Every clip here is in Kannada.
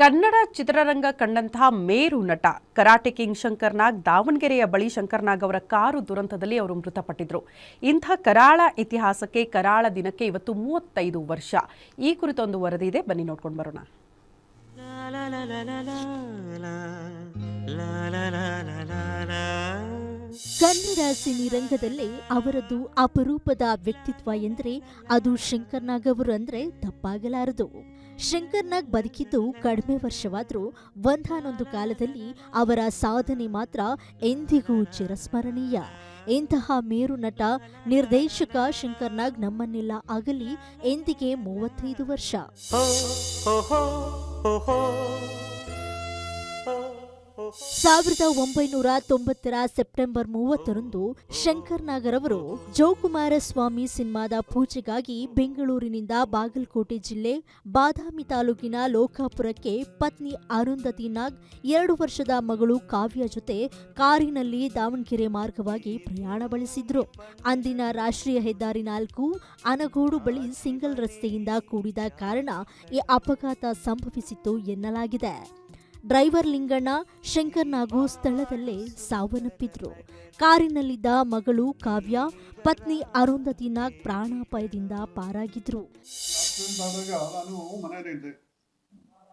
ಕನ್ನಡ ಚಿತ್ರರಂಗ ಕಂಡಂತಹ ಮೇರು ನಟ ಕರಾಟೆ ಕಿಂಗ್ ಶಂಕರ್ನಾಗ್ ದಾವಣಗೆರೆಯ ಬಳಿ ಶಂಕರ್ನಾಗ್ ಅವರ ಕಾರು ದುರಂತದಲ್ಲಿ ಅವರು ಮೃತಪಟ್ಟಿದ್ರು. ಇಂಥ ಕರಾಳ ಇತಿಹಾಸಕ್ಕೆ ಕರಾಳ ದಿನಕ್ಕೆ ಇವತ್ತು ಮೂವತ್ತೈದು ವರ್ಷ. ಈ ಕುರಿತೊಂದು ವರದಿ ಇದೆ. ಬನ್ನಿ ನೋಡ್ಕೊಂಡು ಬರೋಣ. ಕನ್ನಡ ಸಿನಿರಂಗದಲ್ಲಿ ಅವರದ್ದು ಅಪರೂಪದ ವ್ಯಕ್ತಿತ್ವ ಎಂದರೆ ಅದು ಶಂಕರ್ನಾಗ್ ಅವರು ಅಂದರೆ ತಪ್ಪಾಗಲಾರದು. ಶಂಕರ್ ನಾಗ್ ಬದುಕಿದ್ದು ಕಡಿಮೆ ವರ್ಷವಾದರೂ ಒಂದಾನೊಂದು ಕಾಲದಲ್ಲಿ ಅವರ ಸಾಧನೆ ಮಾತ್ರ ಎಂದಿಗೂ ಚಿರಸ್ಮರಣೀಯ. ಇಂತಹ ಮೇರು ನಟ, ನಿರ್ದೇಶಕ ಶಂಕರ್ನಾಗ್ ನಮ್ಮನ್ನೆಲ್ಲ ಆಗಲಿ ಎಂದಿಗೆ ಮೂವತ್ತೈದು ವರ್ಷ. ಸಾವಿರದ ಒಂಬೈನೂರ ತೊಂಬತ್ತರ ಸೆಪ್ಟೆಂಬರ್ ಮೂವತ್ತರಂದು ಶಂಕರ್ ನಾಗರ್ ಅವರು ಜೋಕುಮಾರ ಸ್ವಾಮಿ ಸಿನಿಮಾದ ಪೂಜೆಗಾಗಿ ಬೆಂಗಳೂರಿನಿಂದ ಬಾಗಲಕೋಟೆ ಜಿಲ್ಲೆ ಬಾದಾಮಿ ತಾಲೂಕಿನ ಲೋಕಾಪುರಕ್ಕೆ ಪತ್ನಿ ಅರುಂಧತಿ ನಾಗ್, ಎರಡು ವರ್ಷದ ಮಗಳು ಕಾವ್ಯ ಜೊತೆ ಕಾರಿನಲ್ಲಿ ದಾವಣಗೆರೆ ಮಾರ್ಗವಾಗಿ ಪ್ರಯಾಣ ಬಳಸಿದ್ರು. ಅಂದಿನ ರಾಷ್ಟ್ರೀಯ ಹೆದ್ದಾರಿ ನಾಲ್ಕು ಅನಗೋಡು ಬಳಿ ಸಿಂಗಲ್ ರಸ್ತೆಯಿಂದ ಕೂಡಿದ ಕಾರಣ ಈ ಅಪಘಾತ ಸಂಭವಿಸಿತ್ತು ಎನ್ನಲಾಗಿದೆ. ಡ್ರೈವರ್ ಲಿಂಗಣ್ಣ ಶಂಕರ್ ನಾಗು ಸ್ಥಳದಲ್ಲೇ ಸಾವನ್ನಪ್ಪಿದ್ರು. ಕಾರಿನಲ್ಲಿದ್ದ ಮಗಳು ಕಾವ್ಯ, ಪತ್ನಿ ಅರುಂಧತಿ ನಾಗ್ ಪ್ರಾಣಾಪಾಯದಿಂದ ಪಾರಾಗಿದ್ರು.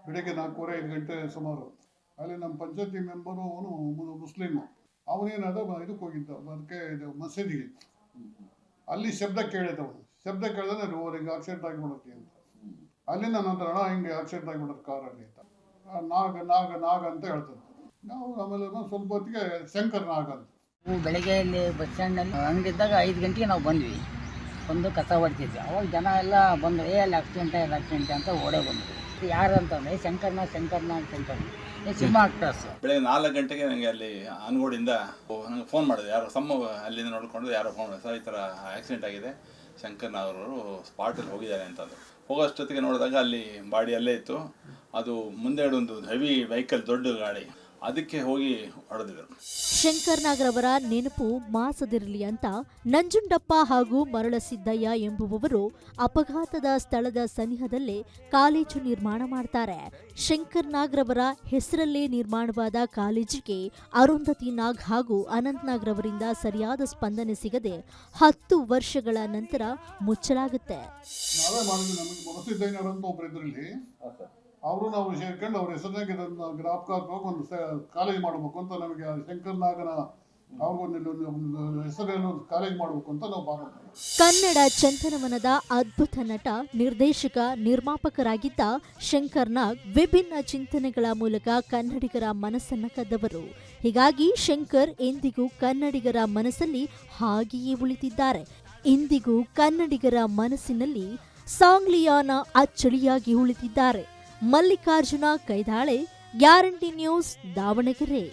ಬೆಳಗ್ಗೆ ನಾಲ್ಕೂವರೆ ಐದು ಗಂಟೆ ಸುಮಾರು. ಅಲ್ಲಿ ನಮ್ಮ ಪಂಚಾಯತಿ ಮೆಂಬರು ಅವನು ಮುಸ್ಲಿಮು. ಅವನೇನಾದ ಇದಕ್ಕೆ ಹೋಗಿದ್ದ. ಅದಕ್ಕೆ ಇದು ಮಸೀದಿಗೆ. ಅಲ್ಲಿ ಶಬ್ದ ಕೇಳಿದ ಅವನು. ಶಬ್ದ ಕೇಳಿದ್ರೆ ಓವರ್ ಹಿಂಗೆ ಆಕ್ಸಿಡೆಂಟ್ ಆಗಿಬಿಡುತ್ತೆ ಅಂತ. ಅಲ್ಲಿಂದ ನಂತರ, ಅಣ್ಣ, ಹಿಂಗೆ ಆಕ್ಸಿಡೆಂಟ್ ಆಗಿಬಿಡೋದು ಕಾರಲ್ಲಿ ಅಂತ. ನಾಗ ನಾಗ ನಾಗ ಅಂತ ಹೇಳ್ತದೆ ನಾವು ಆಮೇಲೆ ಸ್ವಲ್ಪ ಹೊತ್ತಿಗೆ ಶಂಕರ್ ನಾಗ ಅಂತ. ನಾವು ಬೆಳಗ್ಗೆ ಇಲ್ಲಿ ಬಸ್ ಸ್ಟ್ಯಾಂಡಲ್ಲಿ ಹಂಗಿದ್ದಾಗ ಐದು ಗಂಟೆಗೆ ನಾವು ಬಂದ್ವಿ. ಬಂದು ಕಸ ಹೊಡ್ತಿದ್ವಿ ಅವಾಗ ಜನ ಎಲ್ಲ ಬಂದು ಏ ಅಲ್ಲಿ ಆಕ್ಸಿಡೆಂಟ್ ಅಲ್ಲಿ ಆಕ್ಸಿಡೆಂಟ್ ಅಂತ ಓಡೇ ಬಂದ್ರು ಯಾರು ಅಂತಂದರೆ ಶಂಕರ್ನ ಶಂಕರ್ನಾಗ್ ಶಂಕರ್ ಏ ಸಿನಿಮಾ ಆಕ್ಟರ್ಸ್ ಬೆಳಗ್ಗೆ ನಾಲ್ಕು ಗಂಟೆಗೆ ನನಗೆ ಅಲ್ಲಿ ಅನ್ಗೋಡಿಂದ ನನಗೆ ಫೋನ್ ಮಾಡಿದೆ ಯಾರೋ ಸಮ್ಮ ಅಲ್ಲಿಂದ ನೋಡಿಕೊಂಡು ಯಾರೋ ಫೋನ್ ಮಾಡಿದೆ ಸರ್ ಈ ಥರ ಆಕ್ಸಿಡೆಂಟ್ ಆಗಿದೆ. ಶಂಕರ್ನ ಅವರು ಸ್ಪಾಟಲ್ಲಿ ಹೋಗಿದ್ದಾರೆ ಅಂತಂದು ಹೋಗೋಷ್ಟೊತ್ತಿಗೆ ನೋಡಿದಾಗ ಅಲ್ಲಿ ಬಾಡಿ ಅಲ್ಲೇ ಇತ್ತು. ಅದು ಮುಂದೆ ಒಂದು ಹೆವಿ ವೆಹಿಕಲ್ ದೊಡ್ಡ ಗಾಡಿ. ಅದಕ್ಕೆ ಹೋಗಿ ಹೊಡೆದಿದ್ರು ಶಂಕರ್ ನಾಗರವರ ನೆನಪು ಮಾಸದಿರಲಿ ಅಂತ ನಂಜುಂಡಪ್ಪ ಹಾಗೂ ಮರಳಸಿದ್ದಯ್ಯ ಎಂಬುವವರು ಅಪಘಾತದ ಸ್ಥಳದ ಸನಿಹದಲ್ಲೇ ಕಾಲೇಜು ನಿರ್ಮಾಣ ಮಾಡ್ತಾರೆ. ಶಂಕರ್ ನಾಗ್ರವರ ಹೆಸರಲ್ಲೇ ನಿರ್ಮಾಣವಾದ ಕಾಲೇಜಿಗೆ ಅರುಂಧತಿ ನಾಗ್ ಹಾಗೂ ಅನಂತ್ ನಾಗ್ರವರಿಂದ ಸರಿಯಾದ ಸ್ಪಂದನೆ ಸಿಗದೆ ಹತ್ತು ವರ್ಷಗಳ ನಂತರ ಮುಚ್ಚಲಾಗುತ್ತೆ. ಅವರು ನಾವು ಸೇರ್ಕೊಂಡು ಅವ್ರ ಹೆಸರಿನಾಗ ಇದನ್ನು ಜ್ಞಾಪಕಾತ್ಮಕ ಒಂದು ಕಾಲೇಜ್ ಮಾಡಬೇಕು ಅಂತ ನಮಗೆ ಶಂಕರ್ ನಾಗನ ಕನ್ನಡ ಚಂದನವನದ ಅದ್ಭುತ ನಟ, ನಿರ್ದೇಶಕ, ನಿರ್ಮಾಪಕರಾಗಿದ್ದ ಶಂಕರ್ ನಾಗ್ ವಿಭಿನ್ನ ಚಿಂತನೆಗಳ ಮೂಲಕ ಕನ್ನಡಿಗರ ಮನಸ್ಸನ್ನ ಕದ್ದವರು. ಹೀಗಾಗಿ ಶಂಕರ್ ಎಂದಿಗೂ ಕನ್ನಡಿಗರ ಮನಸ್ಸಲ್ಲಿ ಹಾಗೆಯೇ ಉಳಿದಿದ್ದಾರೆ ಇಂದಿಗೂ ಕನ್ನಡಿಗರ ಮನಸ್ಸಿನಲ್ಲಿ ಸಾಂಗ್ಲಿಯಾನ ಅಚ್ಚಳಿಯಾಗಿ ಉಳಿದಿದ್ದಾರೆ ಮಲ್ಲಿಕಾರ್ಜುನ ಕೈದಾಳೆ ಗ್ಯಾರಂಟಿ ನ್ಯೂಸ್ ದಾವಣಗೆರೆ.